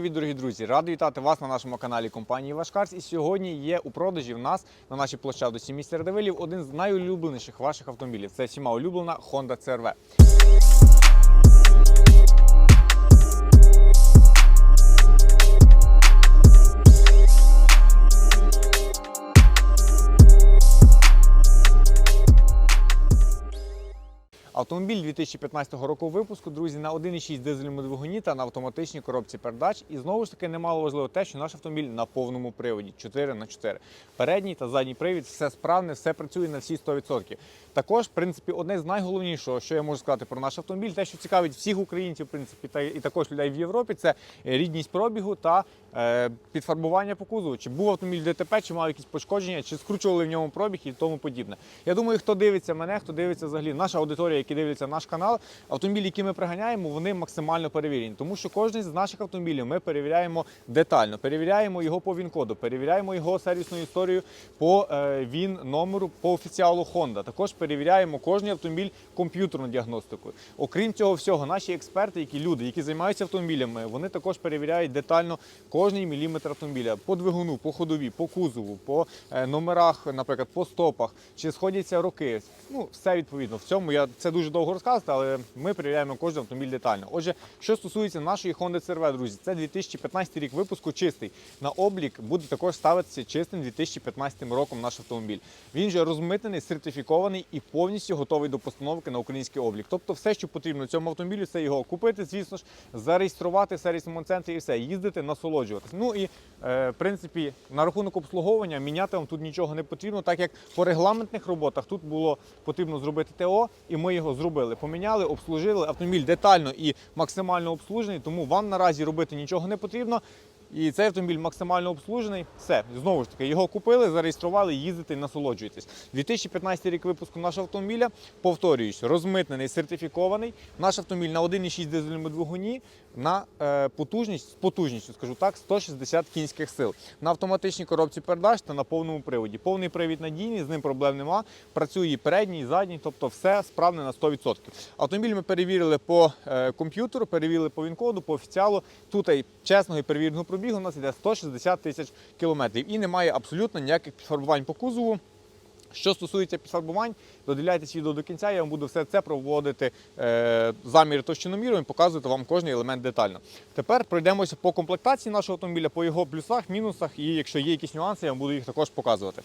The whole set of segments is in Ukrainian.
привіт, дорогі друзі! Радий вітати вас на нашому каналі компанії Вашкарс. І сьогодні є у продажі в нас на нашій площадці місті Радивилів один з найулюбленіших ваших автомобілів. Це всіма улюблена Honda CR-V. Автомобіль 2015 року випуску, друзі, на 1,6 дизельному двигуні та на автоматичній коробці передач. І знову ж таки немало важливо те, що наш автомобіль на повному приводі 4 на 4 Передній та задній привід, все справне, все працює на всі 100%. Також, в принципі, одне з найголовнішого, що я можу сказати про наш автомобіль, те, що цікавить всіх українців, в принципі, та і також людей в Європі, це рідність пробігу та е, підфарбування по кузову. Чи був автомобіль ДТП, чи мав якісь пошкодження, чи скручували в ньому пробіг і тому подібне. Я думаю, хто дивиться мене, хто дивиться взагалі, наша аудиторія, які дивляться наш канал, автомобілі, які ми приганяємо, вони максимально перевірені. Тому що кожен з наших автомобілів ми перевіряємо детально, перевіряємо його по ВІН-коду, перевіряємо його сервісну історію по е, ВІН номеру по офіціалу Honda. Також перевіряємо кожен автомобіль комп'ютерною діагностикою. Окрім цього всього, наші експерти, які люди, які займаються автомобілями, вони також перевіряють детально кожний міліметр автомобіля по двигуну, по ходові, по кузову, по е, номерах, наприклад, по стопах, чи сходяться роки. Ну, все відповідно. В цьому я це дуже довго розказувати, але ми перевіряємо кожен автомобіль детально. Отже, що стосується нашої Honda CR-V, друзі, це 2015 рік випуску чистий. На облік буде також ставитися чистим 2015 роком наш автомобіль. Він вже розмитнений, сертифікований і повністю готовий до постановки на український облік. Тобто, все, що потрібно цьому автомобілю, це його купити, звісно ж, зареєструвати в сервісному центрі і все, їздити, насолоджуватися. Ну і е, в принципі на рахунок обслуговування міняти вам тут нічого не потрібно, так як по регламентних роботах тут було потрібно зробити ТО, і ми його зробили. Поміняли, обслужили. Автомобіль детально і максимально обслужений, тому вам наразі робити нічого не потрібно. І цей автомобіль максимально обслужений. Все, знову ж таки, його купили, зареєстрували, їздите і насолоджуєтесь. 2015 рік випуску нашого автомобіля, повторююсь, розмитнений, сертифікований. Наш автомобіль на 1,6 дизельному двигуні на е, потужність, потужністю, скажу так, 160 кінських сил. На автоматичній коробці передач та на повному приводі. Повний привід надійний, з ним проблем нема. Працює і передній, і задній, тобто все справне на 100%. Автомобіль ми перевірили по е, комп'ютеру, перевірили по ВІН-коду, по офіціалу. Тут чесного і перевіреного пробігу у нас йде 160 тисяч кілометрів і немає абсолютно ніяких підфарбувань по кузову. Що стосується підфарбувань, додивляйтесь відео до кінця, я вам буду все це проводити е, заміри товщиноміром і показувати вам кожний елемент детально. Тепер пройдемося по комплектації нашого автомобіля, по його плюсах, мінусах, і якщо є якісь нюанси, я вам буду їх також показувати.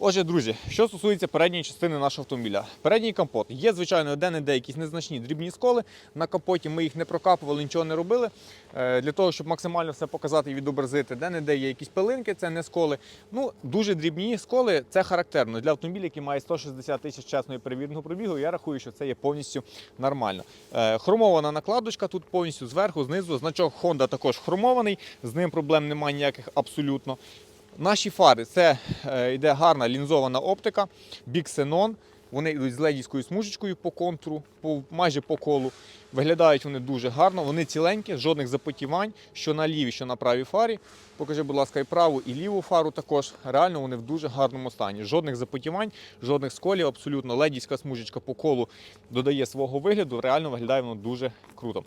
Отже, друзі, що стосується передньої частини нашого автомобіля. Передній капот. Є, звичайно, де-не-де якісь незначні дрібні сколи. На капоті ми їх не прокапували, нічого не робили. Е, Для того, щоб максимально все показати і відобразити, де-не-де є якісь пилинки, це не сколи. Ну, дуже дрібні сколи, це характерно. Для автомобіля, який має 160 тисяч чесної перевіреного пробігу, я рахую, що це є повністю нормально. Е, Хромована накладочка тут повністю зверху, знизу. Значок Honda також хромований, з ним проблем немає ніяких абсолютно. Наші фари це е, йде гарна лінзована оптика, біксенон. Вони йдуть з ледівською смужечкою по контуру, по, майже по колу. Виглядають вони дуже гарно, вони ціленькі, жодних запотівань, що на лівій, що на правій фарі. Покажи, будь ласка, і праву, і ліву фару також. Реально вони в дуже гарному стані. Жодних запотівань, жодних сколів, абсолютно ледівська смужечка по колу додає свого вигляду. Реально виглядає воно дуже круто.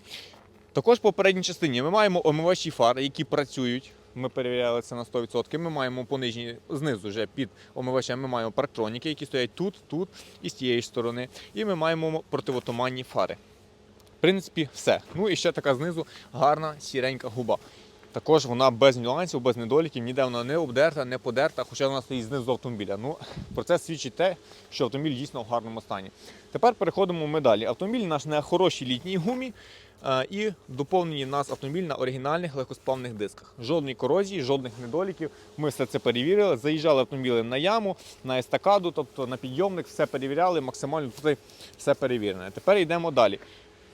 Також по передній частині ми маємо омивачі фар, які працюють. Ми перевіряли це на 100%. Ми маємо по нижній знизу вже під омивачем. Ми маємо парктроніки, які стоять тут, тут і з тієї сторони. І ми маємо противотуманні фари. В принципі, все. Ну і ще така знизу гарна сіренька губа. Також вона без нюансів, без недоліків, ніде вона не обдерта, не подерта, хоча вона стоїть знизу автомобіля. Ну, про це свідчить те, що автомобіль дійсно в гарному стані. Тепер переходимо ми далі. Автомобіль наш на хорошій літній гумі. Е, І доповнені нас автомобіль на оригінальних легкосплавних дисках. Жодної корозії, жодних недоліків. Ми все це перевірили. Заїжджали автомобіли на яму, на естакаду, тобто на підйомник, все перевіряли, максимально тут все перевірене. Тепер йдемо далі.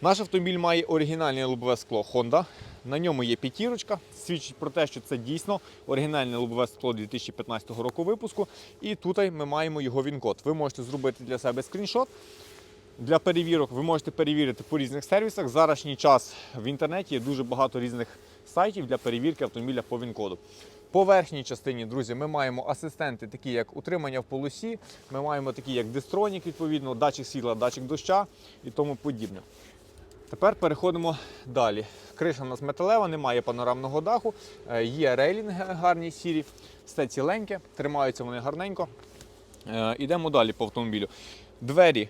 Наш автомобіль має оригінальне лобове скло Honda. На ньому є п'ятірочка, свідчить про те, що це дійсно оригінальне лобове скло 2015 року випуску. І тут ми маємо його він-код. Ви можете зробити для себе скріншот. Для перевірок ви можете перевірити по різних сервісах. Заразній час в інтернеті є дуже багато різних сайтів для перевірки автомобіля по він-коду. По верхній частині, друзі, ми маємо асистенти, такі як утримання в полосі, ми маємо такі як дистронік, відповідно, датчик світла, датчик доща і тому подібне. Тепер переходимо далі. Криша у нас металева, немає панорамного даху, е, є рейлінги гарні сірі, все ціленьке, тримаються вони гарненько. Е, Ідемо далі по автомобілю. Двері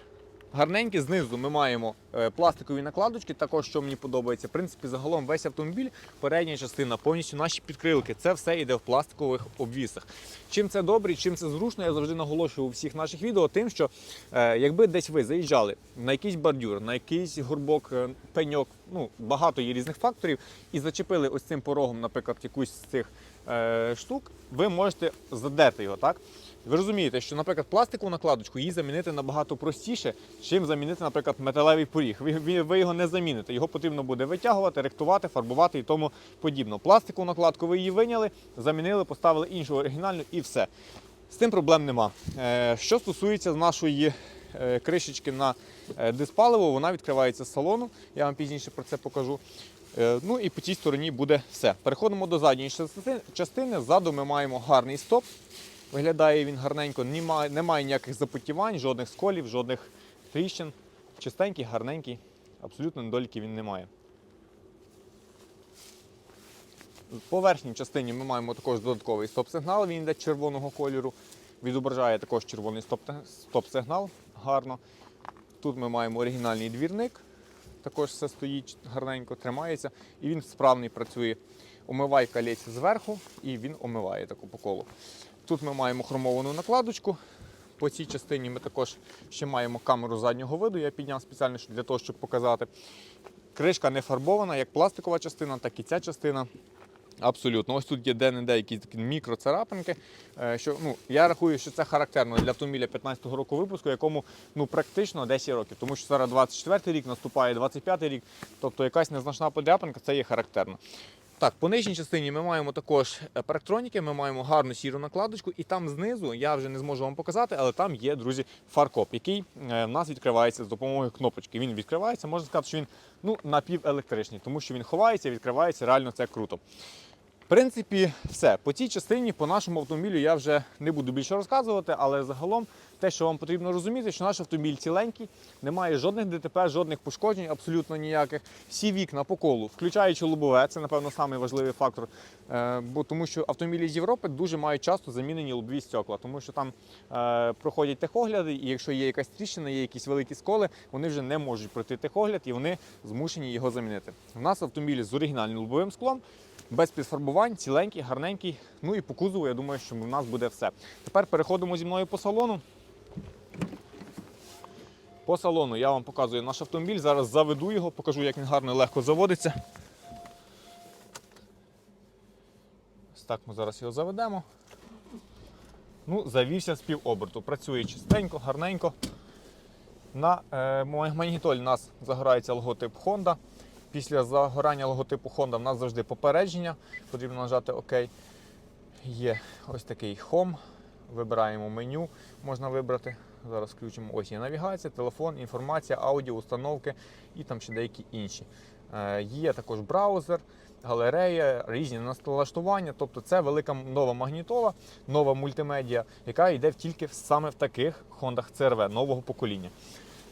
гарненькі, знизу ми маємо е, пластикові накладочки, також що мені подобається. В принципі, загалом весь автомобіль, передня частина, повністю наші підкрилки, це все йде в пластикових обвісах. Чим це добре, чим це зручно, я завжди наголошую у всіх наших відео, тим, що е, якби десь ви заїжджали на якийсь бордюр, на якийсь горбок, е, пеньок, ну багато є різних факторів, і зачепили ось цим порогом, наприклад, якусь з цих штук, ви можете задерти його, так? Ви розумієте, що, наприклад, пластикову накладочку її замінити набагато простіше, чим замінити, наприклад, металевий поріг. Ви, ви, його не заміните. Його потрібно буде витягувати, рихтувати, фарбувати і тому подібно. Пластикову накладку ви її виняли, замінили, поставили іншу оригінальну і все. З цим проблем нема. Е, що стосується нашої е, кришечки на е, диспаливо, вона відкривається з салону. Я вам пізніше про це покажу. Ну і по цій стороні буде все. Переходимо до задньої частини. Ззаду ми маємо гарний стоп. Виглядає він гарненько, немає, немає ніяких запотівань, жодних сколів, жодних тріщин. Чистенький, гарненький, абсолютно недоліків він не має. По верхній частині ми маємо також додатковий стоп-сигнал, він йде червоного кольору. Відображає також червоний стоп- стоп-сигнал гарно. Тут ми маємо оригінальний двірник, також все стоїть гарненько, тримається, і він справний працює. Омивайка лється зверху і він омиває таку по колу. Тут ми маємо хромовану накладочку. По цій частині ми також ще маємо камеру заднього виду. Я підняв спеціально для того, щоб показати. Кришка не фарбована, як пластикова частина, так і ця частина. Абсолютно. Ось тут є де-не-де якісь такі мікроцарапинки. е, Що, ну, я рахую, що це характерно для автомобіля 15-го року випуску, якому ну, практично 10 років. Тому що зараз 24 й рік, наступає 25 рік. Тобто якась незначна подряпинка, це є характерно. Так, по нижній частині ми маємо також е, парктроніки, ми маємо гарну сіру накладочку, і там знизу я вже не зможу вам показати, але там є, друзі, фаркоп, який е, в нас відкривається з допомогою кнопочки. Він відкривається, можна сказати, що він ну, напівелектричний, тому що він ховається, відкривається, реально це круто. Принципі, все. По цій частині, по нашому автомобілю, я вже не буду більше розказувати, але загалом те, що вам потрібно розуміти, що наш автомобіль ціленький, немає жодних ДТП, жодних пошкоджень, абсолютно ніяких. Всі вікна по колу, включаючи лобове, це, напевно, самий важливий фактор. Е, бо тому що автомобілі з Європи дуже мають часто замінені лобові стекла, тому що там е, проходять техогляди, і якщо є якась тріщина, є якісь великі сколи, вони вже не можуть пройти техогляд і вони змушені його замінити. У нас автомобіль з оригінальним лобовим склом без підфарбувань, ціленький, гарненький. Ну і по кузову, я думаю, що в нас буде все. Тепер переходимо зі мною по салону. По салону я вам показую наш автомобіль. Зараз заведу його, покажу, як він гарно і легко заводиться. Ось так ми зараз його заведемо. Ну, завівся з півоберту. Працює чистенько, гарненько. На е, магнітолі у нас загорається логотип Honda. Після загорання логотипу Honda в нас завжди попередження. Потрібно нажати ОК. Є ось такий Home. Вибираємо меню, можна вибрати. Зараз включимо. Ось є навігація, телефон, інформація, аудіо, установки і там ще деякі інші. Е, є також браузер, галерея, різні налаштування. Тобто це велика нова магнітола, нова мультимедіа, яка йде тільки саме в таких Honda CRV нового покоління.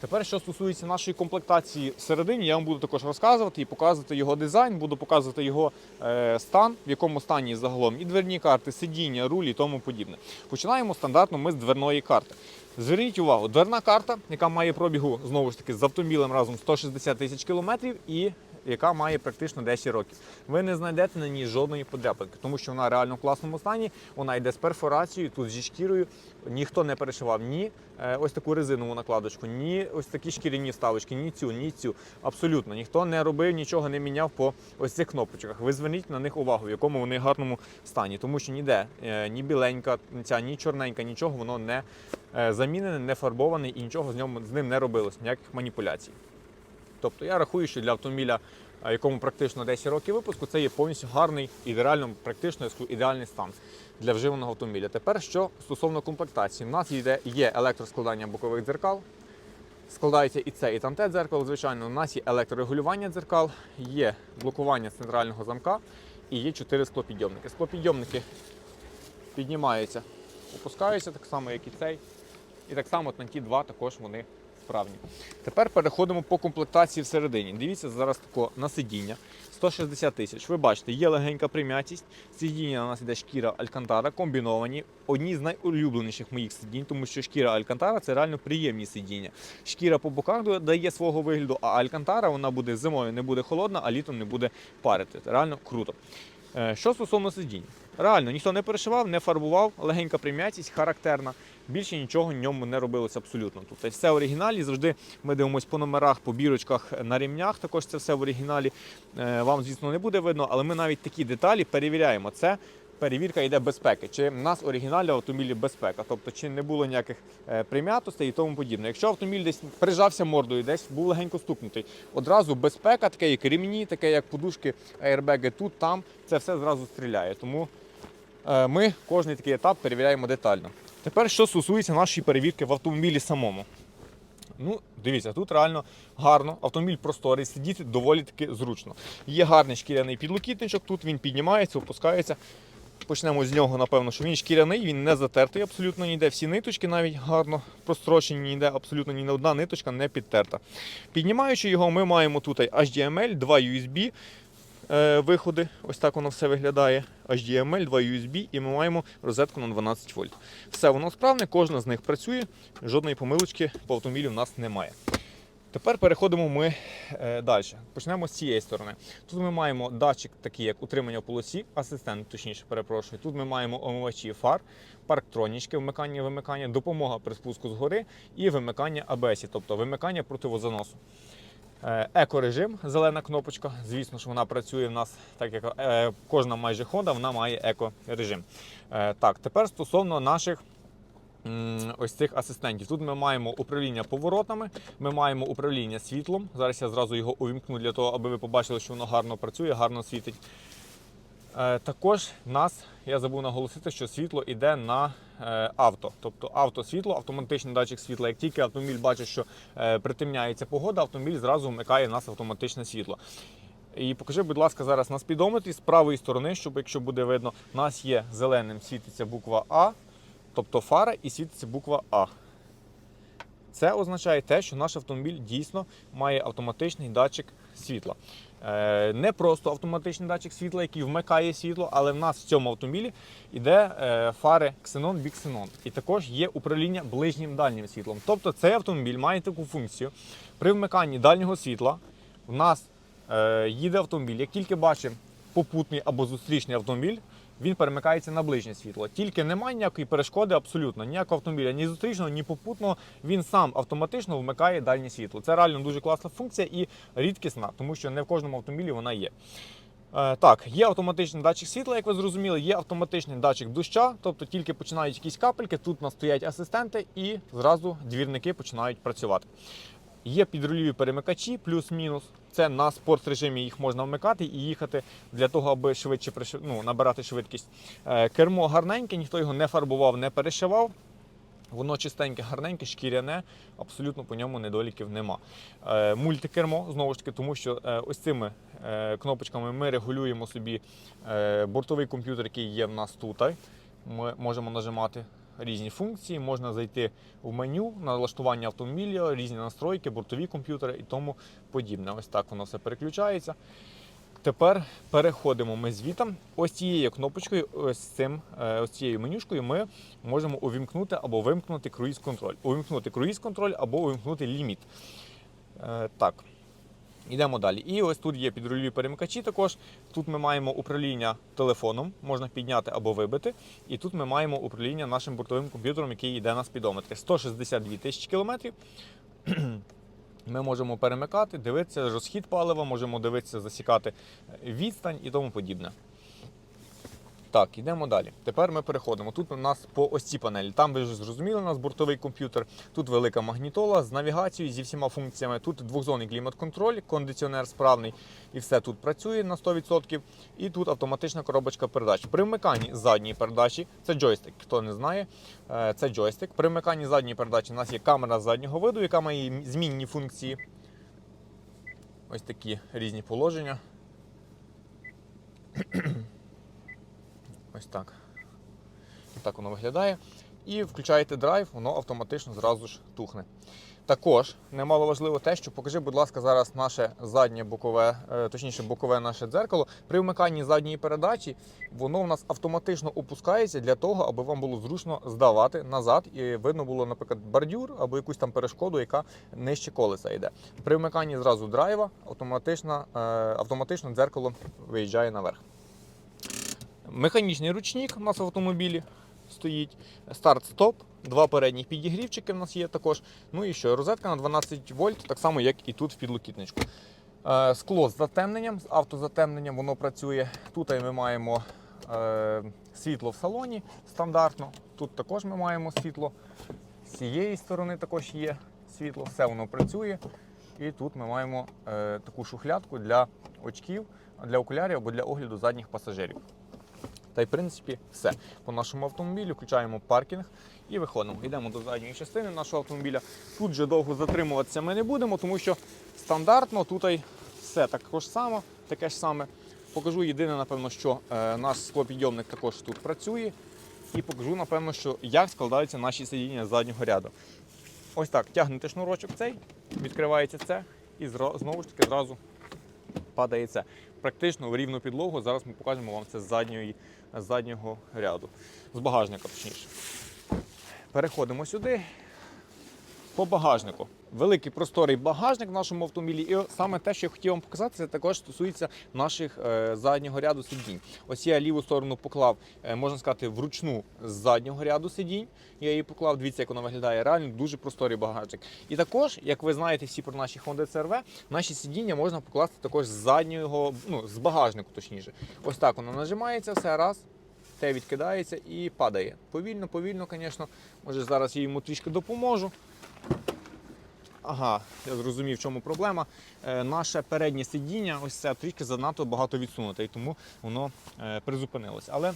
Тепер, що стосується нашої комплектації середині, я вам буду також розказувати і показувати його дизайн, буду показувати його е, стан, в якому стані загалом і дверні карти, сидіння, рулі і тому подібне. Починаємо стандартно ми з дверної карти. Зверніть увагу, дверна карта, яка має пробігу знову ж таки з автомобілем разом 160 тисяч кілометрів і яка має практично 10 років. Ви не знайдете на ній жодної подряпинки, тому що вона реально в класному стані, вона йде з перфорацією, тут зі шкірою. Ніхто не перешивав ні е, ось таку резинову накладочку, ні ось такі шкіряні вставочки, ні цю, ні цю. Абсолютно ніхто не робив, нічого не міняв по ось цих кнопочках. Ви зверніть на них увагу, в якому вони гарному стані, тому що ніде е, ні біленька, ця, ні чорненька, нічого воно не е, замінене, не фарбоване і нічого з ним не робилось, ніяких маніпуляцій. Тобто я рахую, що для автомобіля, якому практично 10 років випуску, це є повністю гарний, ідеально, практично ідеальний стан для вживаного автомобіля. Тепер що стосовно комплектації, у нас є, є електроскладання бокових дзеркал. Складається і це, і там те дзеркало. Звичайно, у нас є електрорегулювання дзеркал, є блокування центрального замка і є 4 склопідйомники. Склопідйомники піднімаються, опускаються так само, як і цей. І так само на ті два також вони справні. Тепер переходимо по комплектації всередині. Дивіться зараз тако на сидіння. 160 тисяч. Ви бачите, є легенька прим'ятість. Сидіння у нас іде шкіра Алькантара, комбіновані. Одні з найулюбленіших моїх сидінь, тому що шкіра Алькантара це реально приємні сидіння. Шкіра по боках дає свого вигляду, а Алькантара вона буде зимою не буде холодна, а літом не буде парити. Реально круто. Е, Що стосовно сидінь, реально ніхто не перешивав, не фарбував, легенька прим'ятість, характерна. Більше нічого ньому не робилося абсолютно. Тут все в оригіналі. Завжди ми дивимося по номерах, по бірочках на рівнях. Також це все в оригіналі. Е, Вам, звісно, не буде видно, але ми навіть такі деталі перевіряємо. Це перевірка йде безпеки. Чи в нас в автомобілі безпека, тобто чи не було ніяких е, прим'ятостей і тому подібне. Якщо автомобіль десь прижався мордою, десь був легенько стукнутий, одразу безпека, таке як ремні, таке як подушки, аербеги тут, там, це все зразу стріляє. Тому ми кожний такий етап перевіряємо детально. Тепер, що стосується нашої перевірки в автомобілі самому. Ну, дивіться, тут реально гарно, автомобіль просторий, сидіти доволі таки зручно. Є гарний шкіряний підлокітничок, тут він піднімається, опускається. Почнемо з нього, напевно, що він шкіряний, він не затертий абсолютно ніде. Всі ниточки навіть гарно прострочені, ніде абсолютно ні одна ниточка не підтерта. Піднімаючи його, ми маємо тут HDML, два USB е, виходи. Ось так воно все виглядає. HDML, два USB, і ми маємо розетку на 12 вольт. Все воно справне, кожна з них працює, жодної помилочки по автомобілю в нас немає. Тепер переходимо ми е, далі. Почнемо з цієї сторони. Тут ми маємо датчик, такий як утримання в полосі, асистент, точніше, перепрошую. Тут ми маємо омивачі фар, парктронічки, вмикання, вимикання, допомога при спуску згори і вимикання АБС, тобто вимикання противозаносу. Е, Еко-режим, зелена кнопочка. Звісно ж, вона працює в нас, так як е, кожна майже хода, вона має еко-режим. Е, так, тепер стосовно наших ось цих асистентів. Тут ми маємо управління поворотами, ми маємо управління світлом. Зараз я зразу його увімкну для того, аби ви побачили, що воно гарно працює, гарно світить. Е, Також нас, я забув наголосити, що світло йде на авто. Тобто автосвітло, автоматичний датчик світла. Як тільки автомобіль бачить, що е, притемняється погода, автомобіль зразу вмикає в нас автоматичне світло. І покажи, будь ласка, зараз на спідометрі з правої сторони, щоб якщо буде видно, у нас є зеленим світиться буква А, тобто фара, і світиться буква А. Це означає те, що наш автомобіль дійсно має автоматичний датчик світла. Е, Не просто автоматичний датчик світла, який вмикає світло, але в нас в цьому автомобілі йде е, фари Xenon, біксенон. І також є управління ближнім дальнім світлом. Тобто цей автомобіль має таку функцію. При вмиканні дальнього світла в нас е, їде автомобіль. Як тільки бачимо попутний або зустрічний автомобіль, він перемикається на ближнє світло. Тільки немає ніякої перешкоди, абсолютно ніякого автомобіля, ні зустрічного, ні попутного. Він сам автоматично вмикає дальнє світло. Це реально дуже класна функція і рідкісна, тому що не в кожному автомобілі вона є. Е, Так, є автоматичний датчик світла, як ви зрозуміли, є автоматичний датчик доща, тобто тільки починають якісь капельки, тут у стоять асистенти і зразу двірники починають працювати. Є підрульові перемикачі, плюс-мінус. Це на спорт режимі їх можна вмикати і їхати для того, аби швидше ну, набирати швидкість. Е, Кермо гарненьке, ніхто його не фарбував, не перешивав. Воно чистеньке, гарненьке, шкіряне, абсолютно по ньому недоліків нема. Е, мультикермо, знову ж таки, тому що е, ось цими кнопочками ми регулюємо собі бортовий комп'ютер, який є в нас тут. Ми можемо нажимати різні функції, можна зайти в меню, налаштування автомобіля, різні настройки, бортові комп'ютери і тому подібне. Ось так воно все переключається. Тепер переходимо ми звітом. Ось цією кнопочкою, ось цим, е, ось цією менюшкою ми можемо увімкнути або вимкнути круїз-контроль. Увімкнути круїз-контроль або увімкнути ліміт. Е, Так. Йдемо далі. І ось тут є підрульові перемикачі також. Тут ми маємо управління телефоном, можна підняти або вибити. І тут ми маємо управління нашим бортовим комп'ютером, який йде на спідометрі. 162 тисячі кілометрів. Ми можемо перемикати, дивитися розхід палива, можемо дивитися, засікати відстань і тому подібне. Так, йдемо далі. Тепер ми переходимо. Тут у нас по ось цій панелі. Там ви вже зрозуміли, у нас бортовий комп'ютер. Тут велика магнітола з навігацією, зі всіма функціями. Тут двохзонний клімат-контроль, кондиціонер справний, і все тут працює на 100%. І тут автоматична коробочка передач. При вмиканні задньої передачі це джойстик. Хто не знає, е, це джойстик. При вмиканні задньої передачі у нас є камера заднього виду, яка має змінні функції. Ось такі різні положення. Ось так. Так воно виглядає. і включаєте драйв, воно автоматично зразу ж тухне. Також немало важливо те, що покажи, будь ласка, зараз наше заднє бокове, е, точніше, бокове наше дзеркало. При вмиканні задньої передачі воно в нас автоматично опускається для того, аби вам було зручно здавати назад і видно було, наприклад, бордюр або якусь там перешкоду, яка нижче колеса йде. При вмиканні зразу драйва автоматично, е, автоматично дзеркало виїжджає наверх. Механічний ручник у нас в автомобілі стоїть. Старт-стоп, два передніх підігрівчики в нас є також. Ну і що, розетка на 12 вольт, так само, як і тут в підлокітничку. Е, Скло з затемненням, з автозатемненням воно працює. Тут ми маємо е, світло в салоні стандартно. Тут також ми маємо світло. З цієї сторони також є світло, все воно працює. І тут ми маємо е, таку шухлядку для очків, для окулярів або для огляду задніх пасажирів. Та й в принципі все. По нашому автомобілю включаємо паркінг і виходимо. Йдемо до задньої частини нашого автомобіля. Тут же довго затримуватися ми не будемо, тому що стандартно тут все також само, таке ж саме. Покажу єдине, напевно, що е, наш склопідйомник також тут працює. І покажу, напевно, що як складаються наші сидіння з заднього ряду. Ось так, тягнете шнурочок цей, відкривається це, і знову ж таки зразу падає це. Практично в рівну підлогу. Зараз ми покажемо вам це з, задньої, заднього ряду, з багажника точніше. Переходимо сюди. По багажнику. Великий просторий багажник в нашому автомобілі. І саме те, що я хотів вам показати, це також стосується наших е, заднього ряду сидінь. Ось я ліву сторону поклав, е, можна сказати, вручну з заднього ряду сидінь. Я її поклав, дивіться, як воно виглядає. Реально дуже просторий багажник. І також, як ви знаєте всі про наші Honda CR-V, наші сидіння можна покласти також з заднього, ну, з багажнику, точніше. Ось так воно нажимається, все раз. Те відкидається і падає. Повільно, повільно, звісно. Може зараз я йому трішки допоможу. Ага, я зрозумів, в чому проблема. Е, наше переднє сидіння, ось це трішки занадто багато відсунуте, і тому воно е, призупинилось. Але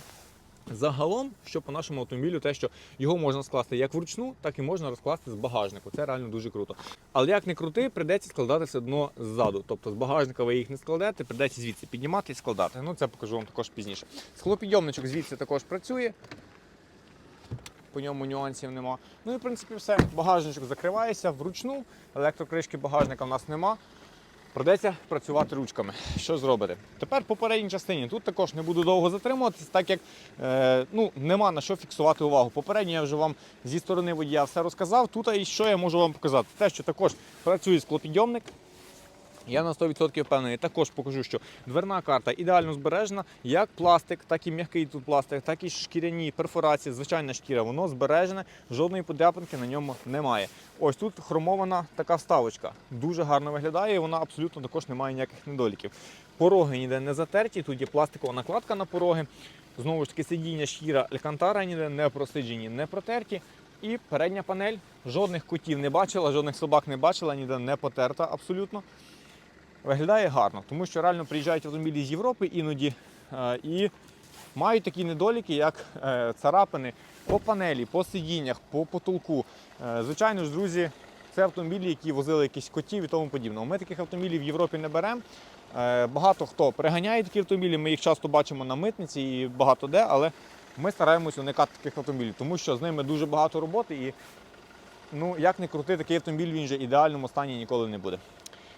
загалом, що по нашому автомобілю, те, що його можна скласти як вручну, так і можна розкласти з багажнику. Це реально дуже круто. Але як не крути, прийдеться складати все одно ззаду. Тобто з багажника ви їх не складете, прийдеться звідси піднімати і складати. Ну це покажу вам також пізніше. Склопідйомничок звідси також працює по ньому нюансів нема. Ну і в принципі все. Багажничок закривається вручну, електрокришки багажника в нас нема. Придеться працювати ручками. Що зробите? Тепер по передній частині. Тут також не буду довго затримуватись, так як е, ну, нема на що фіксувати увагу. Попередньо я вже вам зі сторони водія все розказав. Тут і що я можу вам показати? Те, що також працює склопідйомник. Я на 100% впевнений. Також покажу, що дверна карта ідеально збережена, як пластик, так і м'який тут пластик, так і шкіряні перфорації, звичайна шкіра, воно збережене, жодної подряпинки на ньому немає. Ось тут хромована така вставочка. Дуже гарно виглядає, і вона абсолютно також не має ніяких недоліків. Пороги ніде не затерті, тут є пластикова накладка на пороги. Знову ж таки, сидіння шкіра алькантара ніде не просиджені, не протерті. І передня панель жодних котів не бачила, жодних собак не бачила, ніде не потерта абсолютно виглядає гарно, тому що реально приїжджають автомобілі з Європи іноді е, і мають такі недоліки, як е, царапини по панелі, по сидіннях, по потолку. Е, Звичайно ж, друзі, це автомобілі, які возили якісь котів і тому подібного. Ми таких автомобілів в Європі не беремо. Багато хто приганяє такі автомобілі, ми їх часто бачимо на митниці і багато де, але ми стараємось уникати таких автомобілів, тому що з ними дуже багато роботи і ну, як не крути, такий автомобіль він же ідеальному стані ніколи не буде.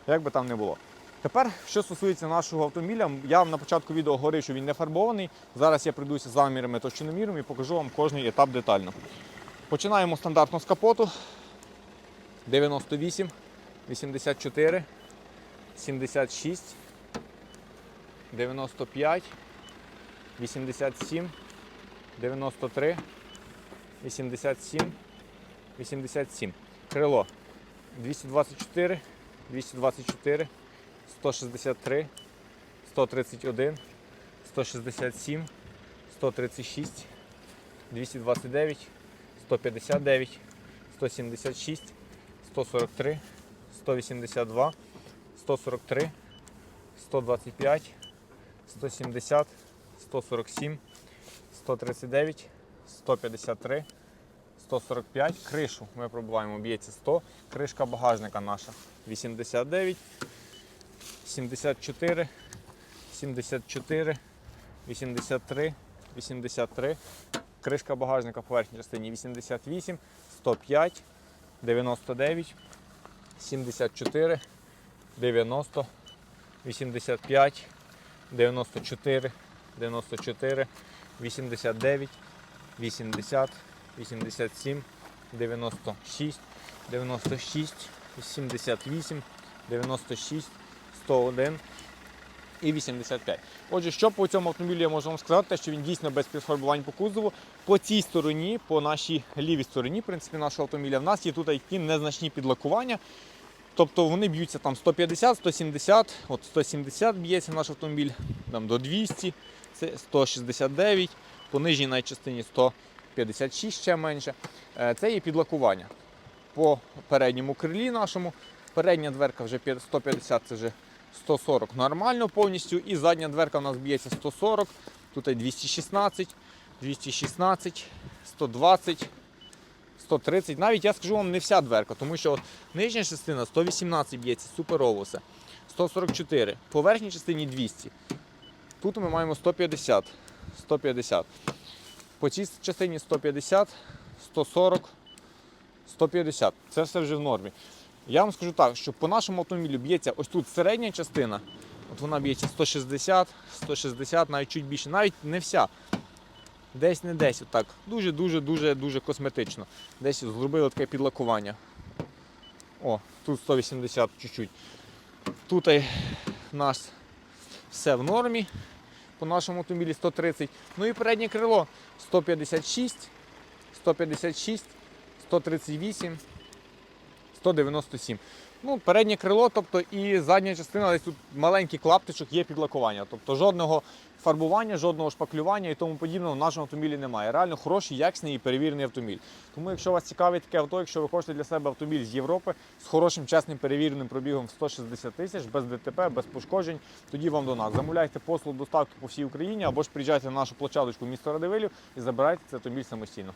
Як би там не було. Тепер, що стосується нашого автомобіля, я вам на початку відео говорив, що він не фарбований. Зараз я прийдуся з замірами товщиноміром і покажу вам кожний етап детально. Починаємо стандартно з капоту. 98, 84, 76, 95, 87, 93, 87, 87. Крило 224, 224, 163, 131, 167, 136, 229, 159, 176, 143, 182, 143, 125, 170, 147, 139, 153, 145. Кришу ми пробуваємо, б'ється 100. Кришка багажника наша 89, 74, 74, 83, 83, Кришка багажника по верхній частині 88, 105, 99, 74, 90, 85, 94, 94, 89, 80, 87, 96, 96, 88, 96, 101 і 85. Отже, що по цьому автомобілю я можу вам сказати, що він дійсно без підфарбувань по кузову. По цій стороні, по нашій лівій стороні, в принципі, нашого автомобіля, в нас є тут такі незначні підлакування. Тобто вони б'ються там 150, 170, от 170 б'ється наш автомобіль, там до 200, це 169, по нижній найчастині 156 ще менше. Е, Це є підлакування. По передньому крилі нашому, передня дверка вже 150, це вже 140 нормально повністю. І задня дверка у нас б'ється 140, тут 216, 216, 120. 130, навіть я скажу вам не вся дверка, тому що от нижня частина 118 б'ється, суперово все. 144, по верхній частині 200. Тут ми маємо 150, 150. По цій частині 150, 140, 150. Це все вже в нормі. Я вам скажу так, що по нашому автомобілю б'ється ось тут середня частина, от вона б'ється 160, 160, навіть чуть більше, навіть не вся. Десь не десь, отак. Дуже-дуже дуже дуже косметично. Десь зробили таке підлакування. О, тут 180 чуть-чуть. Тут у нас все в нормі. По нашому автомобілі 130. Ну і переднє крило 156, 156, 138, 197. Ну, переднє крило, тобто і задня частина, десь тут маленький клаптичок є підлакування. Тобто жодного фарбування, жодного шпаклювання і тому подібного в нашому автомобілі немає. Реально хороший, якісний і перевірений автомобіль. Тому, якщо вас цікавить таке авто, якщо ви хочете для себе автомобіль з Європи з хорошим, чесним, перевіреним пробігом в 160 тисяч, без ДТП, без пошкоджень, тоді вам до нас. Замовляйте послуг доставки по всій Україні або ж приїжджайте на нашу площадочку місто Радивилів і забирайте цей автомобіль самостійно.